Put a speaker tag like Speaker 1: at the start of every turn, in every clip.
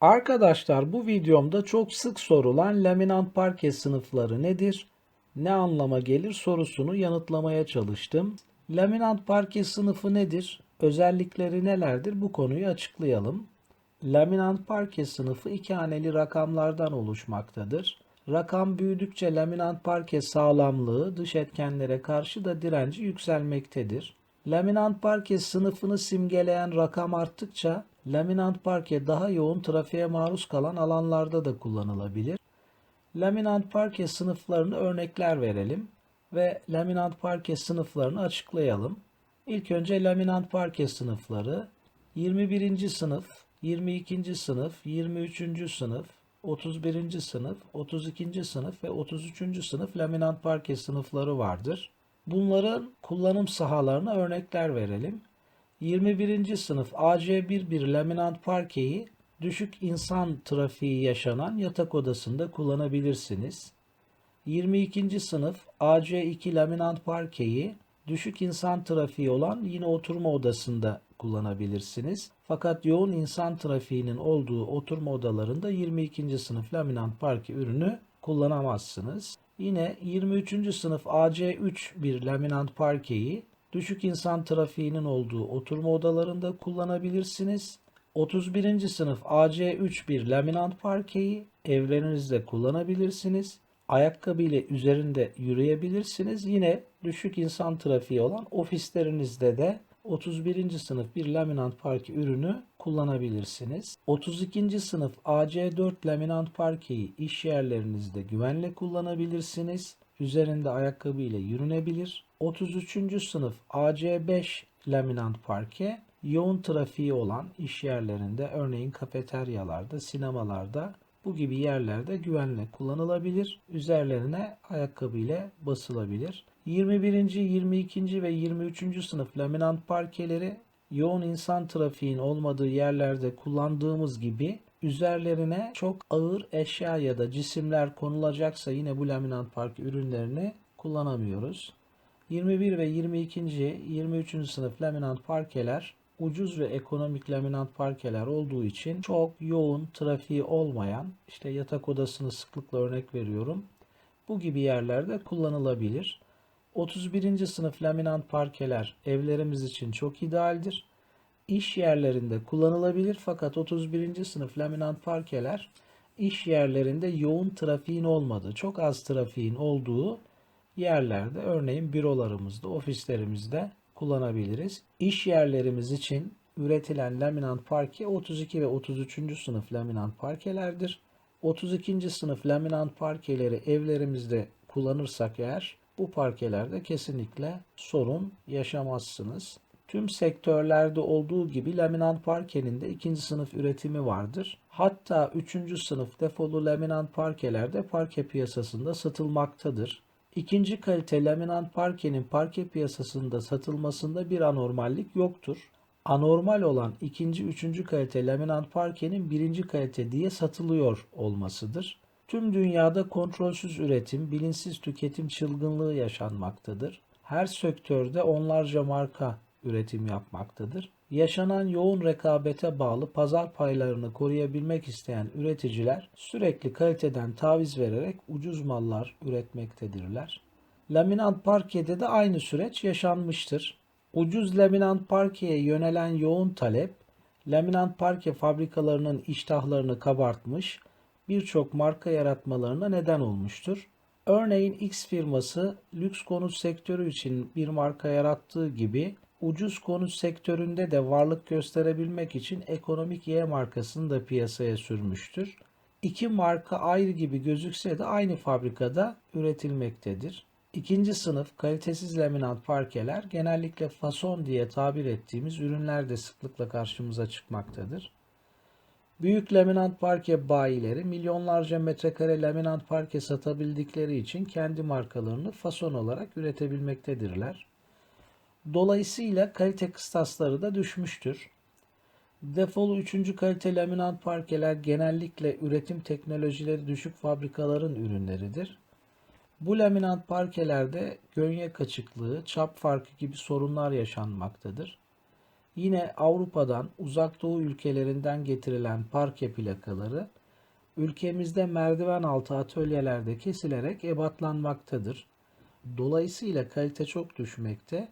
Speaker 1: Arkadaşlar bu videomda çok sık sorulan laminant parke sınıfları nedir? Ne anlama gelir sorusunu yanıtlamaya çalıştım. Laminant parke sınıfı nedir? Özellikleri nelerdir? Bu konuyu açıklayalım. Laminant parke sınıfı iki haneli rakamlardan oluşmaktadır. Rakam büyüdükçe laminant parke sağlamlığı dış etkenlere karşı da direnci yükselmektedir. Laminant parke sınıfını simgeleyen rakam arttıkça laminant parke daha yoğun trafiğe maruz kalan alanlarda da kullanılabilir. Laminant parke sınıflarını örnekler verelim ve laminant parke sınıflarını açıklayalım. İlk önce laminant parke sınıfları 21. sınıf, 22. sınıf, 23. sınıf, 31. sınıf, 32. sınıf ve 33. sınıf laminant parke sınıfları vardır. Bunların kullanım sahalarına örnekler verelim. 21. sınıf AC1 bir laminant parkeyi düşük insan trafiği yaşanan yatak odasında kullanabilirsiniz. 22. sınıf AC2 laminant parkeyi düşük insan trafiği olan yine oturma odasında kullanabilirsiniz. Fakat yoğun insan trafiğinin olduğu oturma odalarında 22. sınıf laminant parke ürünü kullanamazsınız. Yine 23. sınıf AC3 bir laminant parkeyi düşük insan trafiğinin olduğu oturma odalarında kullanabilirsiniz. 31. sınıf AC3 bir laminant parkeyi evlerinizde kullanabilirsiniz. Ayakkabı ile üzerinde yürüyebilirsiniz. Yine düşük insan trafiği olan ofislerinizde de 31. sınıf bir laminant parke ürünü kullanabilirsiniz. 32. sınıf AC4 laminant parkeyi iş yerlerinizde güvenle kullanabilirsiniz. Üzerinde ayakkabı ile yürünebilir. 33. sınıf AC5 laminant parke yoğun trafiği olan iş yerlerinde örneğin kafeteryalarda, sinemalarda bu gibi yerlerde güvenle kullanılabilir. Üzerlerine ayakkabı ile basılabilir. 21. 22. ve 23. sınıf laminant parkeleri yoğun insan trafiğin olmadığı yerlerde kullandığımız gibi üzerlerine çok ağır eşya ya da cisimler konulacaksa yine bu laminant parke ürünlerini kullanamıyoruz. 21 ve 22. 23. sınıf laminant parkeler ucuz ve ekonomik laminant parkeler olduğu için çok yoğun trafiği olmayan işte yatak odasını sıklıkla örnek veriyorum. Bu gibi yerlerde kullanılabilir. 31. sınıf laminant parkeler evlerimiz için çok idealdir. İş yerlerinde kullanılabilir fakat 31. sınıf laminant parkeler iş yerlerinde yoğun trafiğin olmadığı, çok az trafiğin olduğu yerlerde örneğin bürolarımızda, ofislerimizde kullanabiliriz. İş yerlerimiz için üretilen laminant parke 32 ve 33. sınıf laminant parkelerdir. 32. sınıf laminant parkeleri evlerimizde kullanırsak eğer bu parkelerde kesinlikle sorun yaşamazsınız. Tüm sektörlerde olduğu gibi laminant parkenin de ikinci sınıf üretimi vardır. Hatta üçüncü sınıf defolu laminant parkeler de parke piyasasında satılmaktadır. İkinci kalite laminant parkenin parke piyasasında satılmasında bir anormallik yoktur. Anormal olan ikinci, üçüncü kalite laminant parkenin birinci kalite diye satılıyor olmasıdır. Tüm dünyada kontrolsüz üretim, bilinçsiz tüketim çılgınlığı yaşanmaktadır. Her sektörde onlarca marka üretim yapmaktadır. Yaşanan yoğun rekabete bağlı pazar paylarını koruyabilmek isteyen üreticiler sürekli kaliteden taviz vererek ucuz mallar üretmektedirler. Laminant parkede de aynı süreç yaşanmıştır. Ucuz laminant parkeye yönelen yoğun talep, laminant parke fabrikalarının iştahlarını kabartmış, birçok marka yaratmalarına neden olmuştur. Örneğin X firması lüks konut sektörü için bir marka yarattığı gibi ucuz konut sektöründe de varlık gösterebilmek için ekonomik Y markasını da piyasaya sürmüştür. İki marka ayrı gibi gözükse de aynı fabrikada üretilmektedir. İkinci sınıf kalitesiz laminat parkeler genellikle fason diye tabir ettiğimiz ürünlerde sıklıkla karşımıza çıkmaktadır. Büyük laminat parke bayileri milyonlarca metrekare laminat parke satabildikleri için kendi markalarını fason olarak üretebilmektedirler. Dolayısıyla kalite kıstasları da düşmüştür. Defolu 3. kalite laminat parkeler genellikle üretim teknolojileri düşük fabrikaların ürünleridir. Bu laminat parkelerde gönye kaçıklığı, çap farkı gibi sorunlar yaşanmaktadır. Yine Avrupa'dan, uzak doğu ülkelerinden getirilen parke plakaları ülkemizde merdiven altı atölyelerde kesilerek ebatlanmaktadır. Dolayısıyla kalite çok düşmekte.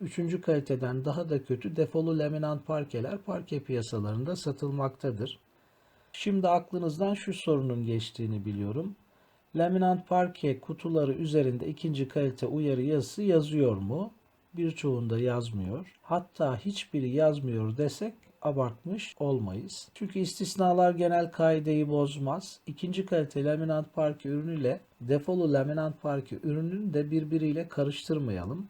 Speaker 1: Üçüncü kaliteden daha da kötü defolu laminant parkeler parke piyasalarında satılmaktadır. Şimdi aklınızdan şu sorunun geçtiğini biliyorum. Laminant parke kutuları üzerinde ikinci kalite uyarı yazısı yazıyor mu? Birçoğunda yazmıyor. Hatta hiçbiri yazmıyor desek abartmış olmayız. Çünkü istisnalar genel kaideyi bozmaz. İkinci kalite laminant parke ürünüyle defolu laminant parke ürününü de birbiriyle karıştırmayalım.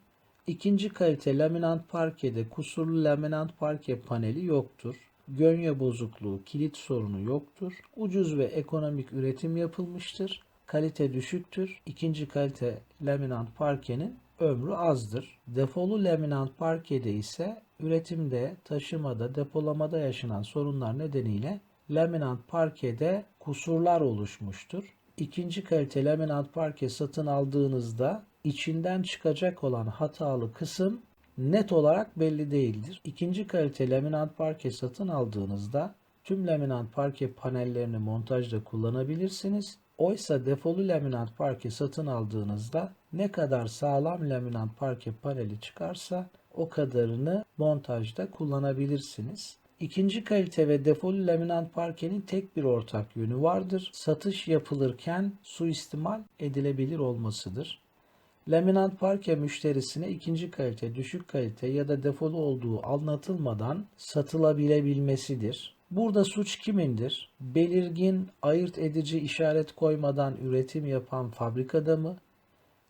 Speaker 1: İkinci kalite laminant parkede kusurlu laminant parke paneli yoktur. Gönye bozukluğu, kilit sorunu yoktur. Ucuz ve ekonomik üretim yapılmıştır. Kalite düşüktür. İkinci kalite laminant parkenin ömrü azdır. Defolu laminant parkede ise üretimde, taşımada, depolamada yaşanan sorunlar nedeniyle laminant parkede kusurlar oluşmuştur. İkinci kalite laminat parke satın aldığınızda içinden çıkacak olan hatalı kısım net olarak belli değildir. İkinci kalite laminat parke satın aldığınızda tüm laminat parke panellerini montajda kullanabilirsiniz. Oysa defolu laminat parke satın aldığınızda ne kadar sağlam laminat parke paneli çıkarsa o kadarını montajda kullanabilirsiniz. İkinci kalite ve defolu laminat parkenin tek bir ortak yönü vardır. Satış yapılırken suistimal edilebilir olmasıdır. Laminat parke müşterisine ikinci kalite, düşük kalite ya da defolu olduğu anlatılmadan satılabilebilmesidir. Burada suç kimindir? Belirgin, ayırt edici işaret koymadan üretim yapan fabrikada mı?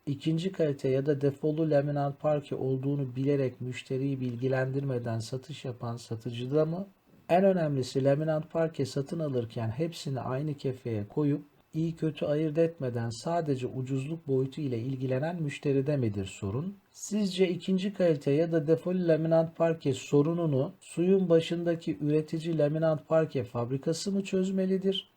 Speaker 1: İkinci kalite ya da defolu laminat parke olduğunu bilerek müşteriyi bilgilendirmeden satış yapan satıcıda mı? En önemlisi laminat parke satın alırken hepsini aynı kefeye koyup iyi kötü ayırt etmeden sadece ucuzluk boyutu ile ilgilenen müşteride midir sorun? Sizce ikinci kalite ya da defolu laminat parke sorununu suyun başındaki üretici laminat parke fabrikası mı çözmelidir?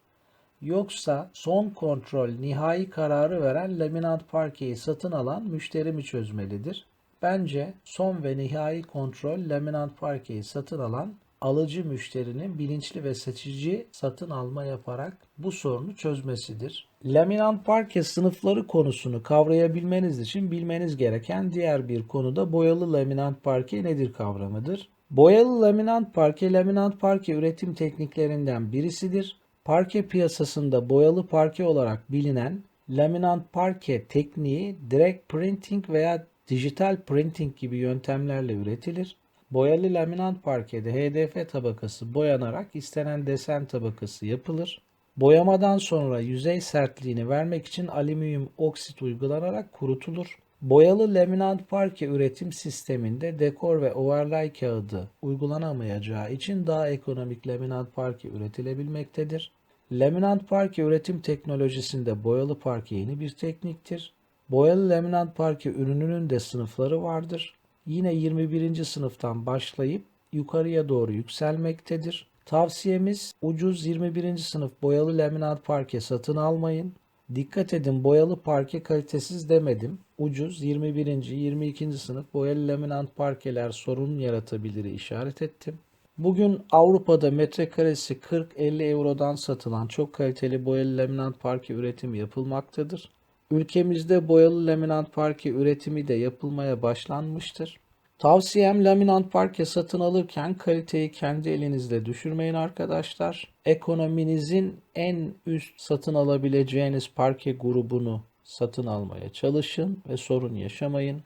Speaker 1: Yoksa son kontrol nihai kararı veren laminat parkeyi satın alan müşteri mi çözmelidir? Bence son ve nihai kontrol laminat parkeyi satın alan alıcı müşterinin bilinçli ve seçici satın alma yaparak bu sorunu çözmesidir. Laminant parke sınıfları konusunu kavrayabilmeniz için bilmeniz gereken diğer bir konu da boyalı laminant parke nedir kavramıdır. Boyalı laminant parke, laminant parke üretim tekniklerinden birisidir. Parke piyasasında boyalı parke olarak bilinen laminant parke tekniği direct printing veya dijital printing gibi yöntemlerle üretilir. Boyalı laminant parkede HDF tabakası boyanarak istenen desen tabakası yapılır. Boyamadan sonra yüzey sertliğini vermek için alüminyum oksit uygulanarak kurutulur. Boyalı laminant parke üretim sisteminde dekor ve overlay kağıdı uygulanamayacağı için daha ekonomik laminant parke üretilebilmektedir. Laminant parke üretim teknolojisinde boyalı parke yeni bir tekniktir. Boyalı laminant parke ürününün de sınıfları vardır. Yine 21. sınıftan başlayıp yukarıya doğru yükselmektedir. Tavsiyemiz ucuz 21. sınıf boyalı laminat parke satın almayın. Dikkat edin boyalı parke kalitesiz demedim. Ucuz 21. 22. sınıf boyalı laminat parkeler sorun yaratabilir işaret ettim. Bugün Avrupa'da metrekaresi 40-50 eurodan satılan çok kaliteli boyalı laminat parke üretimi yapılmaktadır. Ülkemizde boyalı laminat parke üretimi de yapılmaya başlanmıştır. Tavsiyem laminat parke satın alırken kaliteyi kendi elinizle düşürmeyin arkadaşlar. Ekonominizin en üst satın alabileceğiniz parke grubunu satın almaya çalışın ve sorun yaşamayın.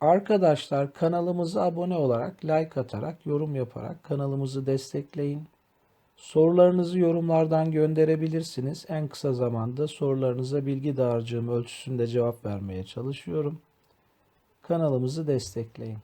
Speaker 1: Arkadaşlar kanalımıza abone olarak, like atarak, yorum yaparak kanalımızı destekleyin. Sorularınızı yorumlardan gönderebilirsiniz. En kısa zamanda sorularınıza bilgi dağarcığım ölçüsünde cevap vermeye çalışıyorum. Kanalımızı destekleyin.